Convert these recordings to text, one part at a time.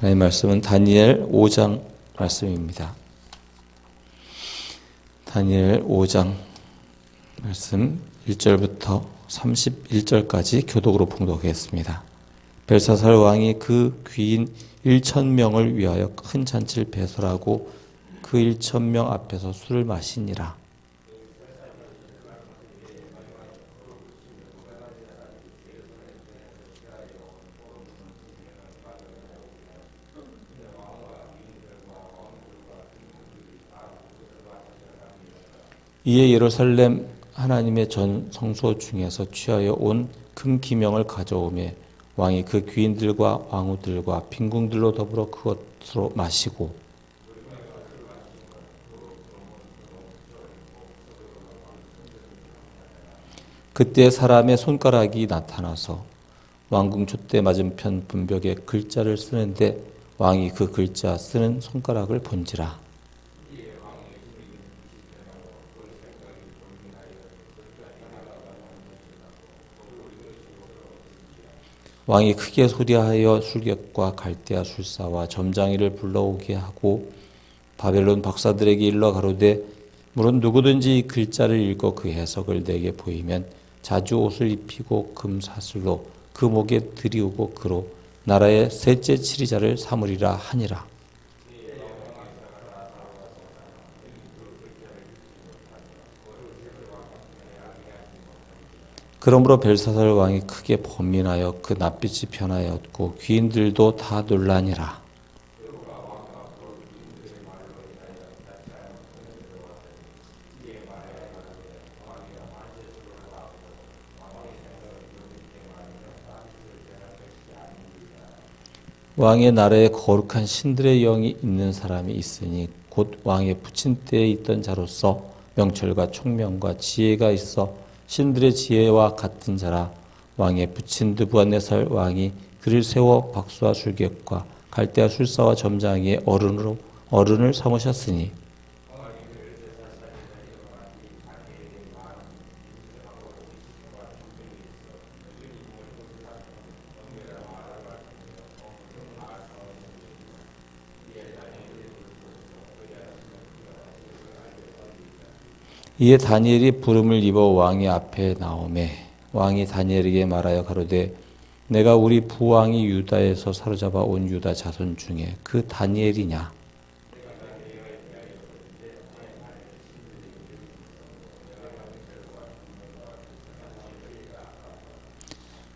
하나님의 말씀은 다니엘 5장 말씀입니다. 다니엘 5장 말씀 1절부터 31절까지 교독으로 봉독하겠습니다. 벨사살 왕이 그 귀인 1천 명을 위하여 큰 잔치를 배설하고 그 1천 명 앞에서 술을 마시니라. 이에 예루살렘 하나님의 전 성소 중에서 취하여 온큰 기명을 가져오매 왕이 그 귀인들과 왕후들과 빈궁들로 더불어 그것으로 마시고 그때 사람의 손가락이 나타나서 왕궁 촛대 맞은편 분벽에 글자를 쓰는데 왕이 그 글자 쓰는 손가락을 본지라 왕이 크게 소리하여 술객과 갈대아 술사와 점장이를 불러오게 하고 바벨론 박사들에게 일러 가로되 물론 누구든지 이 글자를 읽어 그 해석을 내게 보이면 자주 옷을 입히고 금사슬로 그 목에 들이우고 그로 나라의 셋째 치리자를 삼으리라 하니라. 그러므로 벨사살 왕이 크게 번민하여 그 낯빛이 변하였고 귀인들도 다 놀라니라. 왕의 나라에 거룩한 신들의 영이 있는 사람이 있으니 곧 왕의 부친 때에 있던 자로서 명철과 총명과 지혜가 있어 신들의 지혜와 같은 자라. 왕의 부친 드부한네살 왕이 그를 세워 박수와 술객과 갈대아 술사와 점장의 어른으로 어른을 삼으셨으니 이에 다니엘이 부름을 입어 왕의 앞에 나오매 왕이 다니엘에게 말하여 가로되 내가 우리 부왕이 유다에서 사로잡아 온 유다 자손 중에 그 다니엘이냐?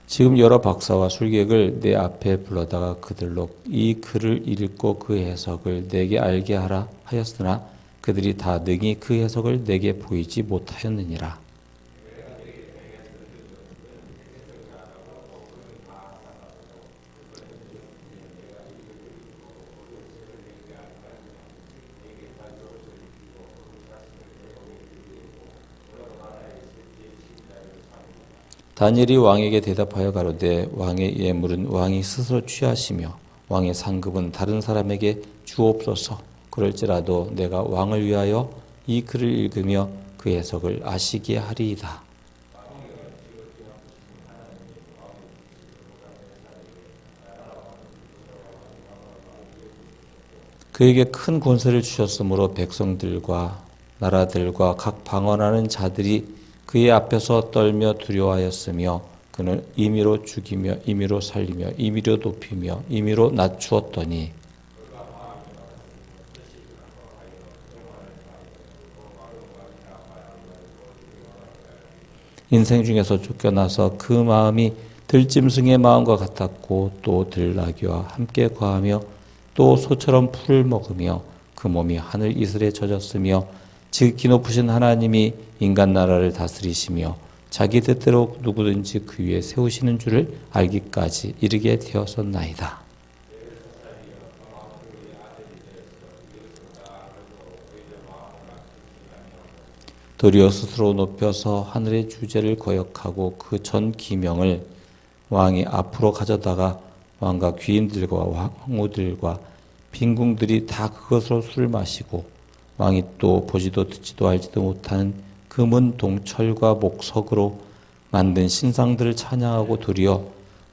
지금 여러 박사와 술객을 내 앞에 불러다가 그들로 이 글을 읽고 그 해석을 내게 알게 하라 하였으나 그들이 다 능히 그 해석을 내게 보이지 못하였느니라. 다니엘이 왕에게 대답하여 가로되 왕의 예물은 왕이 스스로 취하시며 왕의 상급은 다른 사람에게 주옵소서. 그럴지라도 내가 왕을 위하여 이 글을 읽으며 그 해석을 아시게 하리이다. 그에게 큰 권세를 주셨으므로 백성들과 나라들과 각 방언하는 자들이 그의 앞에서 떨며 두려워하였으며 그는 임의로 죽이며 임의로 살리며 임의로 높이며 임의로 낮추었더니 인생 중에서 쫓겨나서 그 마음이 들짐승의 마음과 같았고 또 들나귀와 함께 거하며 또 소처럼 풀을 먹으며 그 몸이 하늘 이슬에 젖었으며 지극히 높으신 하나님이 인간 나라를 다스리시며 자기 뜻대로 누구든지 그 위에 세우시는 줄을 알기까지 이르게 되었었나이다. 도리어 스스로 높여서 하늘의 주제를 거역하고 그 전 기명을 왕이 앞으로 가져다가 왕과 귀인들과 왕후들과 빈궁들이 다 그것으로 술을 마시고 왕이 또 보지도 듣지도 알지도 못하는 금은 동철과 목석으로 만든 신상들을 찬양하고 도리어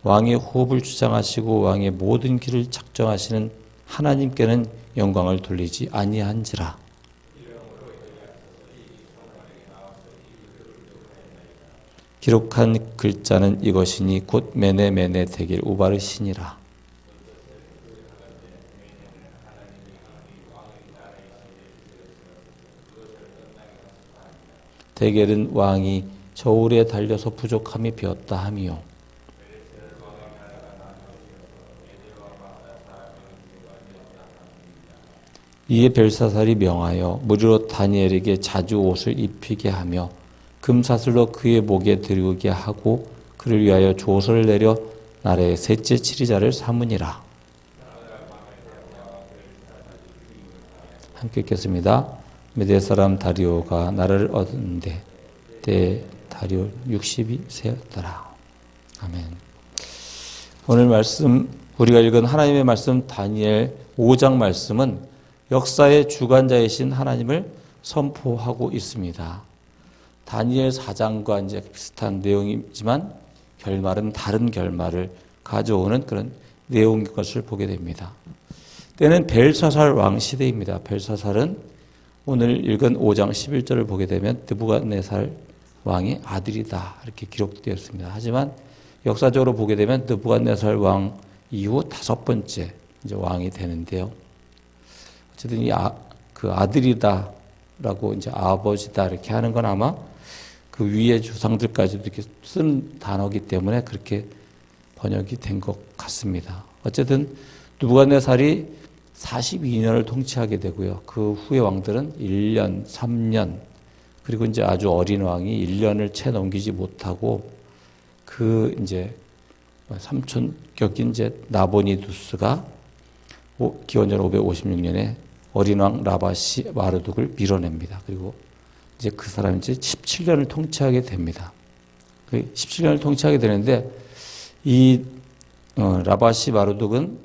왕의 호흡을 주장하시고 왕의 모든 길을 작정하시는 하나님께는 영광을 돌리지 아니한지라. 기록한 글자는 이것이니 곧 메네 메네 되길 우바르시니라. 대겔은 왕이 저울에 달려서 부족함이 비었다 함이요. 이에 벨사살이 명하여 무리로 다니엘에게 자주 옷을 입히게 하며 금사슬로 그의 목에 들우게 하고 그를 위하여 조서를 내려 나라의 셋째 치리자를 삼으니라. 함께 읽겠습니다. 메대 사람 다리오가 나라를 얻은데 때 다리오 60이 세었더라. 아멘. 오늘 말씀 우리가 읽은 하나님의 말씀 다니엘 5장 말씀은 역사의 주관자이신 하나님을 선포하고 있습니다. 다니엘 4장과 이제 비슷한 내용이지만 결말은 다른 결말을 가져오는 그런 내용인 것을 보게 됩니다. 때는 벨사살 왕 시대입니다. 벨사살은 오늘 읽은 5장 11절을 보게 되면 느부갓네살 왕의 아들이다 이렇게 기록되었습니다. 하지만 역사적으로 보게 되면 느부갓네살 왕 이후 다섯 번째 이제 왕이 되는데요. 어쨌든 이 아, 그 아들이다라고 이제 아버지다 이렇게 하는 건 아마 그 위의 조상들까지도 이렇게 쓴 단어기 때문에 그렇게 번역이 된 것 같습니다. 어쨌든 누부갓네살이 42년을 통치하게 되고요. 그 후의 왕들은 1년, 3년, 그리고 이제 아주 어린 왕이 1년을 채 넘기지 못하고 그 이제 삼촌격인 이제 나보니두스가 기원전 556년에 어린 왕 라바시 마르둑을 밀어냅니다. 그리고 이제 그 사람이 이제 17년을 통치하게 됩니다. 17년을 그 통치하게 되는데 이 어, 라바시 마르둑은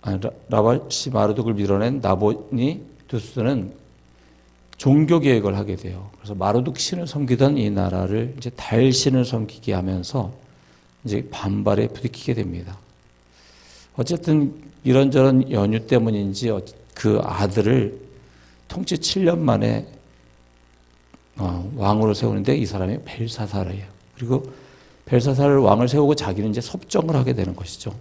아니, 라 바시 마르둑을 밀어낸 나보니 두스는 종교 개혁을 하게 돼요. 그래서 마르둑 신을 섬기던 이 나라를 이제 달 신을 섬기게 하면서 이제 반발에 부딪히게 됩니다. 어쨌든 이런저런 연유 때문인지 그 아들을 통치 7년 만에 어, 왕으로 세우는데 이 사람이 벨사살이에요. 그리고 벨사살을 왕을 세우고 자기는 이제 섭정을 하게 되는 것이죠.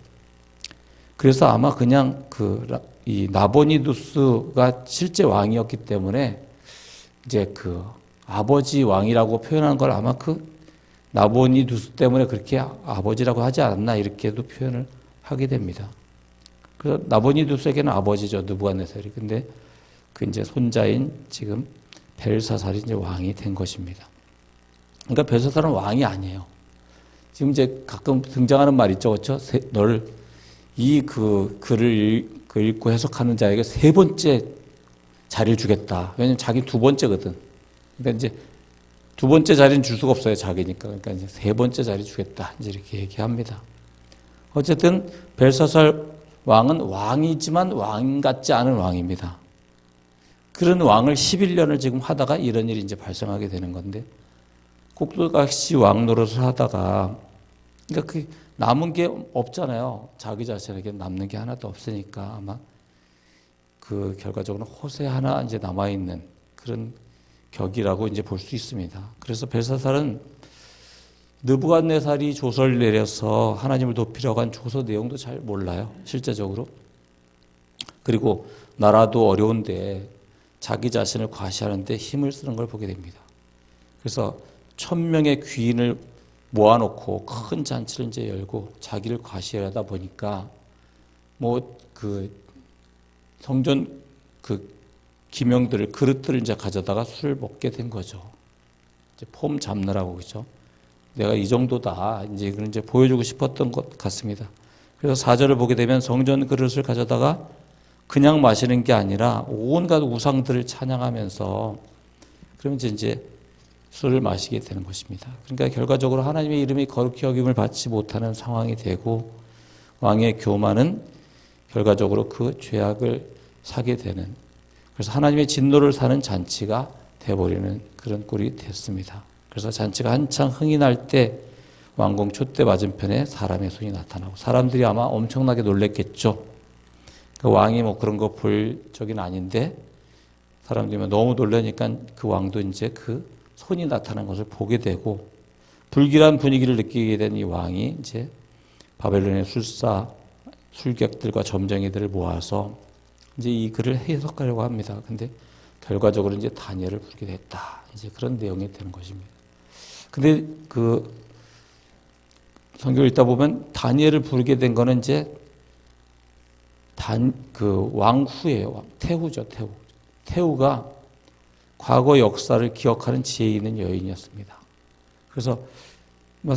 그래서 아마 그냥 그 이 나보니두스가 실제 왕이었기 때문에 이제 그 아버지 왕이라고 표현한 걸 아마 그 나보니두스 때문에 그렇게 아버지라고 하지 않았나 이렇게도 표현을 하게 됩니다. 그래서 나보니두스에게는 아버지죠 느부갓네살이. 근데 그 이제 손자인 지금 벨사살이 이제 왕이 된 것입니다. 그러니까 벨사살은 왕이 아니에요. 지금 이제 가끔 등장하는 말 있죠, 그렇죠? 널 이 그 글을 그 읽고 해석하는 자에게 세 번째 자리를 주겠다. 왜냐면 자기 두 번째거든. 그러니까 이제 두 번째 자리는 줄 수가 없어요, 자기니까. 그러니까 이제 세 번째 자리 주겠다. 이제 이렇게 얘기합니다. 어쨌든 벨사살 왕은 왕이지만 왕 같지 않은 왕입니다. 그런 왕을 11년을 지금 하다가 이런 일이 이제 발생하게 되는 건데 꼭두각시 왕 노릇을 하다가 그러니까 그 남은 게 없잖아요. 자기 자신에게 남는 게 하나도 없으니까 아마 그 결과적으로 호세 하나 이제 남아 있는 그런 격이라고 이제 볼 수 있습니다. 그래서 벨사살은 느부갓네살이 조서를 내려서 하나님을 높이려고 한 조서 내용도 잘 몰라요. 실제적으로. 그리고 나라도 어려운데 자기 자신을 과시하는데 힘을 쓰는 걸 보게 됩니다. 그래서 천 명의 귀인을 모아놓고 큰 잔치를 이제 열고 자기를 과시하다 보니까 뭐 그 성전 그 기명들을 그릇들을 이제 가져다가 술을 먹게 된 거죠. 이제 폼 잡느라고 그죠. 내가 이 정도다 이제 그런 이제 보여주고 싶었던 것 같습니다. 그래서 사절을 보게 되면 성전 그릇을 가져다가 그냥 마시는 게 아니라 온갖 우상들을 찬양하면서 그러면 이제 술을 마시게 되는 것입니다. 그러니까 결과적으로 하나님의 이름이 거룩히 여김을 받지 못하는 상황이 되고 왕의 교만은 결과적으로 그 죄악을 사게 되는 그래서 하나님의 진노를 사는 잔치가 돼버리는 그런 꼴이 됐습니다. 그래서 잔치가 한창 흥이 날 때 왕궁 촛대 맞은편에 사람의 손이 나타나고 사람들이 아마 엄청나게 놀랬겠죠. 그 왕이 뭐 그런 거 볼 적은 아닌데 사람들이 너무 놀라니까 그 왕도 이제 그 손이 나타난 것을 보게 되고 불길한 분위기를 느끼게 된 이 왕이 이제 바벨론의 술사 술객들과 점쟁이들을 모아서 이제 이 글을 해석하려고 합니다. 근데 결과적으로 이제 다니엘을 부르게 됐다. 이제 그런 내용이 되는 것입니다. 근데 그 성경을 읽다 보면 다니엘을 부르게 된 거는 이제 단 그 왕 후예요. 태후죠, 태후. 태후가 과거 역사를 기억하는 지혜 있는 여인이었습니다. 그래서 뭐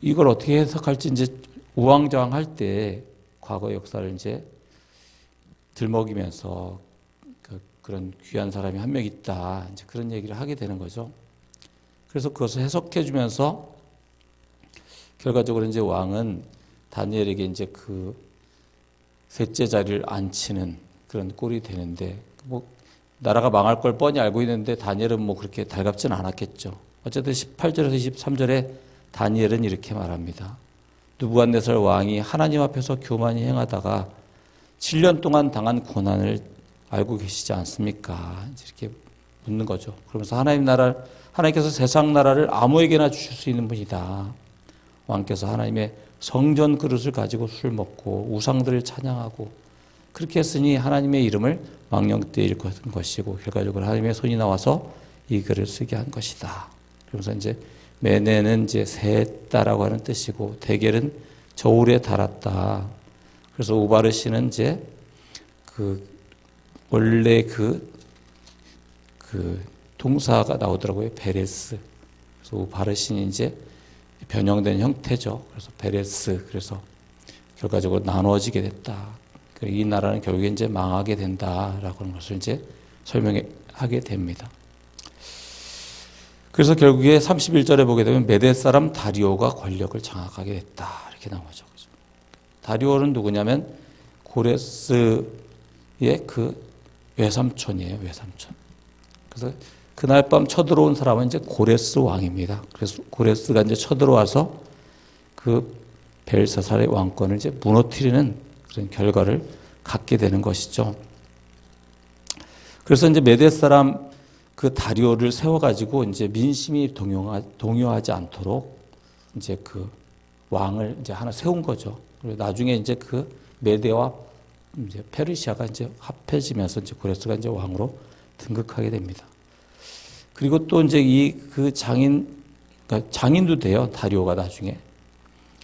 이걸 어떻게 해석할지 이제 우왕좌왕 할 때 과거 역사를 이제 들먹이면서 그 그런 귀한 사람이 한 명 있다. 이제 그런 얘기를 하게 되는 거죠. 그래서 그것을 해석해 주면서 결과적으로 이제 왕은 다니엘에게 이제 그 셋째 자리를 앉히는 그런 꼴이 되는데 뭐 나라가 망할 걸 뻔히 알고 있는데 다니엘은 뭐 그렇게 달갑진 않았겠죠. 어쨌든 18절에서 23절에 다니엘은 이렇게 말합니다. 누부갓네살 왕이 하나님 앞에서 교만히 행하다가 7년 동안 당한 고난을 알고 계시지 않습니까? 이렇게 묻는 거죠. 그러면서 하나님 나라 하나님께서 세상 나라를 아무에게나 주실 수 있는 분이다. 왕께서 하나님의 성전 그릇을 가지고 술 먹고 우상들을 찬양하고 그렇게 했으니 하나님의 이름을 망령되이 일컫은 것이고 결과적으로 하나님의 손이 나와서 이 글을 쓰게 한 것이다. 그러면서 이제 메네는 이제 셋다라고 하는 뜻이고 대결은 저울에 달았다. 그래서 우바르시는 이제 그 원래 그, 그 동사가 나오더라고요. 베레스. 그래서 우바르신이 이제 변형된 형태죠. 그래서 베레스. 그래서 결과적으로 나누어지게 됐다. 이 나라는 결국에 이제 망하게 된다라고 하는 것을 이제 설명하게 됩니다. 그래서 결국에 31절에 보게 되면 메데 사람 다리오가 권력을 장악하게 됐다. 이렇게 나오죠. 다리오는 누구냐면 고레스의 그 외삼촌이에요. 외삼촌. 그래서 그날 밤 쳐들어온 사람은 이제 고레스 왕입니다. 그래서 고레스가 이제 쳐들어와서 그 벨사살의 왕권을 이제 무너뜨리는 그런 결과를 갖게 되는 것이죠. 그래서 이제 메데 사람 그 다리오를 세워가지고 이제 민심이 동요하, 동요하지 않도록 이제 그 왕을 이제 하나 세운 거죠. 그리고 나중에 이제 그 메데와 이제 페르시아가 이제 합해지면서 이제 고레스가 이제 왕으로 등극하게 됩니다. 그리고 또 이제 이 그 장인 그러니까 장인도 돼요. 다리오가 나중에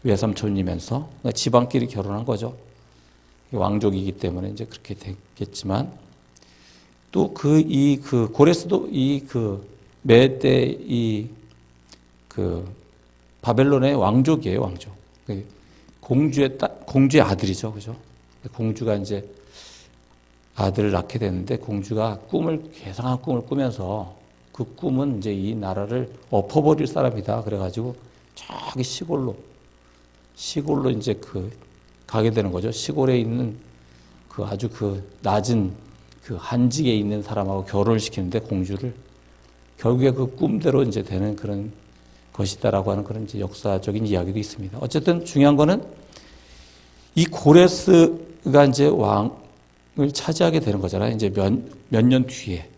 외삼촌이면서 그러니까 지방끼리 결혼한 거죠. 왕족이기 때문에 이제 그렇게 됐겠지만 또 그 이그 고레스도 이 그 메대 이그 바벨론의 왕족이에요, 왕족. 그 공주의 딸, 공주의 아들이죠, 그죠? 공주가 이제 아들을 낳게 되는데 공주가 꿈을 괴상한 꿈을 꾸면서 그 꿈은 이제 이 나라를 엎어버릴 사람이다. 그래가지고 저기 시골로 시골로 이제 그 가게 되는 거죠. 시골에 있는 그 아주 그 낮은 그 한직에 있는 사람하고 결혼을 시키는데 공주를 결국에 그 꿈대로 이제 되는 그런 것이다라고 하는 그런 이제 역사적인 이야기도 있습니다. 어쨌든 중요한 거는 이 고레스가 이제 왕을 차지하게 되는 거잖아요. 이제 몇, 몇 년 뒤에.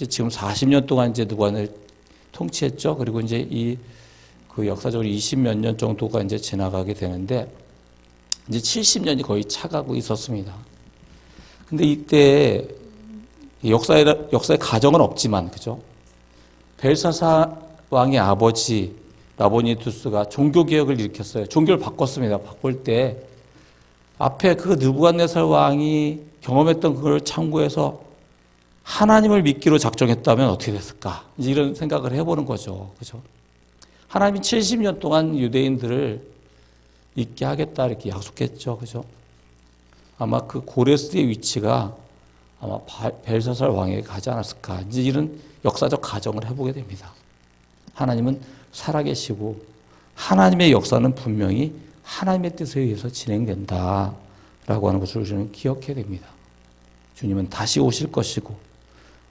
이제 지금 40년 동안 이제 누관을 통치했죠. 그리고 이제 이 그 역사적으로 20몇 년 정도가 이제 지나가게 되는데 이제 70년이 거의 차가고 있었습니다. 근데 이때 역사의 역사의 가정은 없지만 그죠? 벨사사 왕의 아버지 라보니투스가 종교 개혁을 일으켰어요. 종교를 바꿨습니다. 바꿀 때 앞에 그 느부갓네살 왕이 경험했던 그걸 참고해서 하나님을 믿기로 작정했다면 어떻게 됐을까? 이런 생각을 해보는 거죠. 그죠? 하나님이 70년 동안 유대인들을 있게 하겠다 이렇게 약속했죠. 그죠? 아마 그 고레스의 위치가 아마 벨사살 왕에게 가지 않았을까. 이제 이런 역사적 가정을 해보게 됩니다. 하나님은 살아계시고 하나님의 역사는 분명히 하나님의 뜻에 의해서 진행된다. 라고 하는 것을 우리는 기억해야 됩니다. 주님은 다시 오실 것이고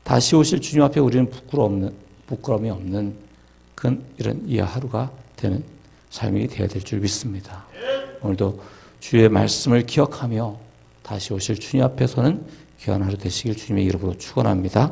다시 오실 주님 앞에 우리는 부끄러 없는, 부끄러움이 없는 그 이런 이 하루가 되는 삶이 되어야 될 줄 믿습니다. 오늘도 주의 말씀을 기억하며 다시 오실 주님 앞에서는 귀한 하루 되시길 주님의 이름으로 축원합니다.